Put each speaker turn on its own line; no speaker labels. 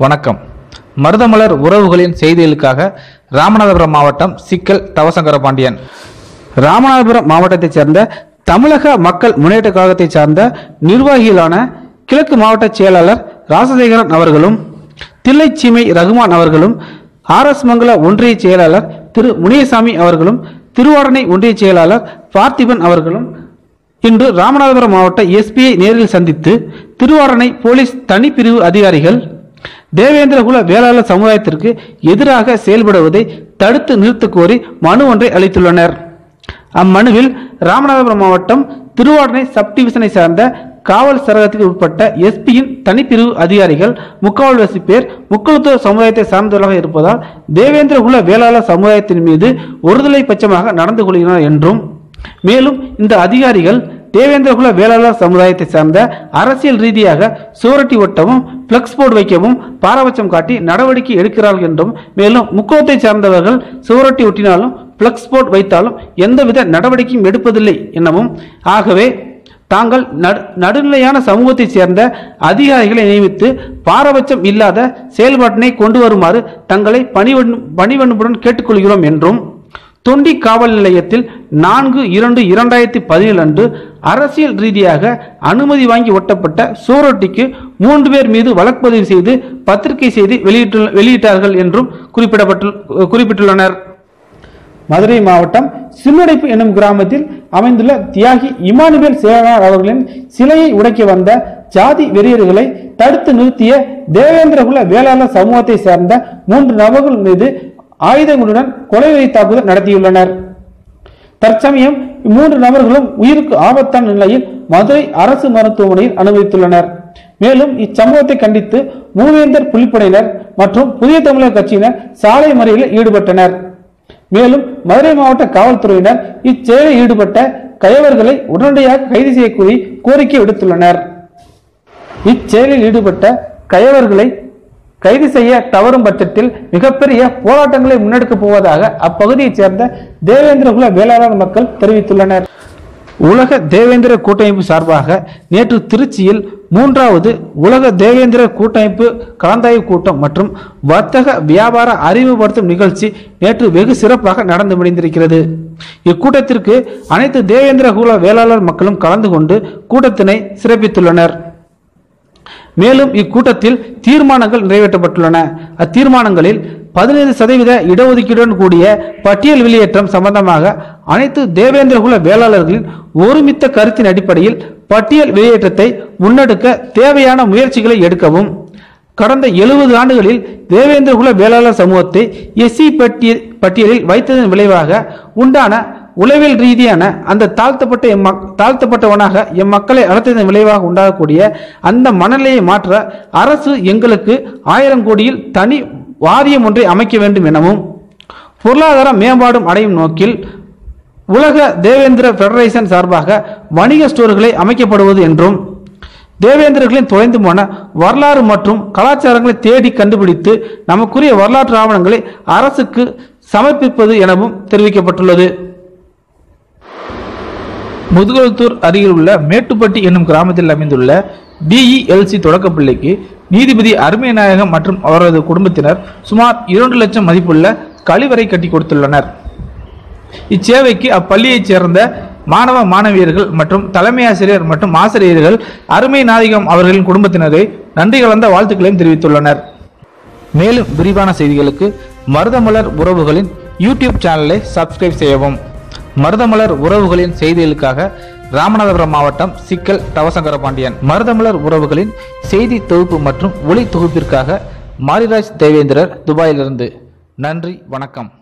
வணக்கம். மருதமலர் உறவுகளின் செய்திகளுக்காக ராமநாதபுரம் மாவட்டம் சிக்கல் தவசங்கர பாண்டியன்
ராமநாதபுரம் மாவட்டத்தைச் சேர்ந்த தமிழக மக்கள் முன்னேற்ற கழகத்தைச் சார்ந்த நிர்வாகிகளான கிழக்கு மாவட்ட செயலாளர் ராசசேகரன் அவர்களும் தில்லைச்சீமை ரகுமான் அவர்களும் ஆர்எஸ் மங்கல ஒன்றிய செயலாளர் திரு முனியசாமி அவர்களும் திருவாடனை ஒன்றிய செயலாளர் பார்த்திபன் அவர்களும் இன்று ராமநாதபுரம் மாவட்ட எஸ்பியை நேரில் சந்தித்து திருவாடனை போலீஸ் தனிப்பிரிவு அதிகாரிகள் தேவேந்திரகுல வேளாளர் சமுதாயத்திற்கு எதிராக செயல்படுவதை தடுத்து நிறுத்த கோரி மனு ஒன்றை அளித்துள்ளனர். அம்மனுவில் ராமநாதபுரம் மாவட்டம் திருவாடனை சப்டிவிஷனை சார்ந்த காவல் சரகத்துக்கு உட்பட்ட எஸ்பியின் தனிப்பிரிவு அதிகாரிகள் முக்கால்வாசி பேர் முக்குளத்தூர் சமுதாயத்தை சார்ந்தவர்களாக இருப்பதால் தேவேந்திரகுல வேளாளர் சமுதாயத்தின் மீது ஒருதலை பட்சமாக நடந்து கொள்கிறார் என்றும் மேலும் இந்த அதிகாரிகள் தேவேந்திரகுல வேளாளர் சமுதாயத்தை சார்ந்த அரசியல் ரீதியாக சுவரட்டி ஒட்டவும் பிளக்ஸ் போர்டு வைக்கவும் பாரபட்சம் காட்டி நடவடிக்கை எடுக்கிறார்கள் என்றும் மேலும் முக்கோத்தை சார்ந்தவர்கள் சுவரட்டி ஒட்டினாலும் பிளக்ஸ் போர்டு வைத்தாலும் எந்தவித நடவடிக்கையும் எடுப்பதில்லை எனவும் ஆகவே தாங்கள் நடு- நடுநிலையான சமூகத்தைச் சேர்ந்த அதிகாரிகளை நியமித்து பாரபட்சம் இல்லாத செயல்பாட்டினை கொண்டு வருமாறு தங்களை பணிவன் பணிவன்புடன் கேட்டுக்கொள்கிறோம் என்றும் தொண்டி காவல் நிலையத்தில் நான்கு இரண்டு இரண்டாயிரத்தி பதினேழு அன்று அரசியல் ரீதியாக அனுமதி வாங்கி ஒட்டப்பட்ட சூரொட்டிக்கு மூன்று பேர் மீது வழக்குப்பதிவு செய்து பத்திரிகை செய்தி வெளியிட்டு வெளியிட்டார்கள் என்றும் குறிப்பிடப்பட்டு குறிப்பிட்டுள்ளனர். மதுரை மாவட்டம் சின்னடைப்பு என்னும் கிராமத்தில் அமைந்துள்ள தியாகி இமானுவேல் சேவனார் அவர்களின் சிலையை உடைக்க வந்த ஜாதி வெறியர்களை தடுத்து நிறுத்திய தேவேந்திரகுல வேளாளர் சமூகத்தை சேர்ந்த மூன்று நபர்கள் மீது ஆயுதங்களுடன் கொலைவெறி தாக்குதல் நடத்தியுள்ளனர். தற்சமயம் இம்மூன்று நபர்களும் உயிருக்கு ஆபத்தான நிலையில் மதுரை அரசு மருத்துவமனையில் அனுமதித்துள்ளனர். மேலும் இச்சம்பவத்தை கண்டித்து மூவேந்தர் புலிப்படையினர் மற்றும் புதிய தமிழக கட்சியினர் சாலை மறியலில் ஈடுபட்டனர். மேலும் மதுரை மாவட்ட காவல்துறையினர் இச்செயலில் ஈடுபட்ட கயவர்களை உடனடியாக கைது செய்யக்கூறி கோரிக்கை விடுத்துள்ளனர். இச்செயலில் ஈடுபட்ட கயவர்களை கைது செய்ய தவறும் பட்சத்தில் மிகப்பெரிய போராட்டங்களை முன்னெடுக்கப் போவதாக அப்பகுதியைச் சேர்ந்த தேவேந்திரகுல வேளாளர் மக்கள் தெரிவித்துள்ளனர். உலக தேவேந்திர கூட்டமைப்பு சார்பாக நேற்று திருச்சியில் மூன்றாவது உலக தேவேந்திர கூட்டமைப்பு கலந்தாய்வு கூட்டம் மற்றும் வர்த்தக வியாபார அறிமுகப்படுத்தும் நிகழ்ச்சி நேற்று வெகு சிறப்பாக நடந்து முடிந்திருக்கிறது. இக்கூட்டத்திற்கு அனைத்து தேவேந்திர குல வேளாளர் மக்களும் கலந்து கொண்டு கூட்டத்தினை சிறப்பித்துள்ளனர். மேலும் இக்கூட்டத்தில் தீர்மானங்கள் நிறைவேற்றப்பட்டுள்ளன. அத்தீர்மானங்களில் பதினைந்து சதவீத இடஒதுக்கீடுடன் கூடிய பட்டியல் வெளியேற்றம் சம்பந்தமாக அனைத்து தேவேந்திரகுல வேளாளர்களின் ஒருமித்த கருத்தின் அடிப்படையில் பட்டியல் வெளியேற்றத்தை முன்னெடுக்க தேவையான முயற்சிகளை எடுக்கவும். கடந்த எழுபது ஆண்டுகளில் தேவேந்திரகுல வேளாளர் சமூகத்தை எஸ்சி பட்டியல் பட்டியலில் வைத்ததன் விளைவாக உண்டான உளவியல் ரீதியான அந்த தாழ்த்தப்பட்ட எம் தாழ்த்தப்பட்டவனாக எம் மக்களை விளைவாக உண்டாகக்கூடிய அந்த மனநிலையை மாற்ற அரசு எங்களுக்கு ஆயிரம் கோடியில் தனி வாரியம் ஒன்றை அமைக்க வேண்டும் எனவும் பொருளாதார மேம்பாடும் அடையும் நோக்கில் உலக தேவேந்திர ஃபெடரேஷன் சார்பாக வணிக ஸ்டோர்களை அமைக்கப்படுவது என்றும் தேவேந்திரர்களின் தொலைந்து போன வரலாறு மற்றும் கலாச்சாரங்களை தேடி கண்டுபிடித்து நமக்குரிய வரலாற்று ஆவணங்களை அரசுக்கு சமர்ப்பிப்பது எனவும் தெரிவிக்கப்பட்டுள்ளது.
முதுகுளத்தூர் அருகில் உள்ள மேட்டுப்பட்டி என்னும் கிராமத்தில் அமைந்துள்ள டிஇஎல்சி தொடக்கப்பள்ளிக்கு நீதிபதி அருமைநாயகம் மற்றும் அவரது குடும்பத்தினர் சுமார் இரண்டு லட்சம் மதிப்புள்ள கழிவறை கட்டி கொடுத்துள்ளனர். இச்சேவைக்கு அப்பள்ளியைச் சேர்ந்த மாணவ மாணவியர்கள் மற்றும் தலைமை ஆசிரியர் மற்றும் ஆசிரியர்கள் அருமை நாயகம் அவர்களின் குடும்பத்தினரை நன்றி கலந்த வாழ்த்துக்களையும் தெரிவித்துள்ளனர். மேலும் விரிவான செய்திகளுக்கு மருதமலர் உறவுகளின் யூடியூப் சேனலை சப்ஸ்கிரைப் செய்யவும். மருதமலர் உறவுகளின் செய்திகளுக்காக ராமநாதபுரம் மாவட்டம் சிக்கல் தவசங்கர பாண்டியன் மருதமலர் உறவுகளின் செய்தி தொகுப்பு மற்றும் ஒளி தொகுப்பிற்காக மாரிராஜ் தேவேந்திரர் துபாயிலிருந்து. நன்றி வணக்கம்.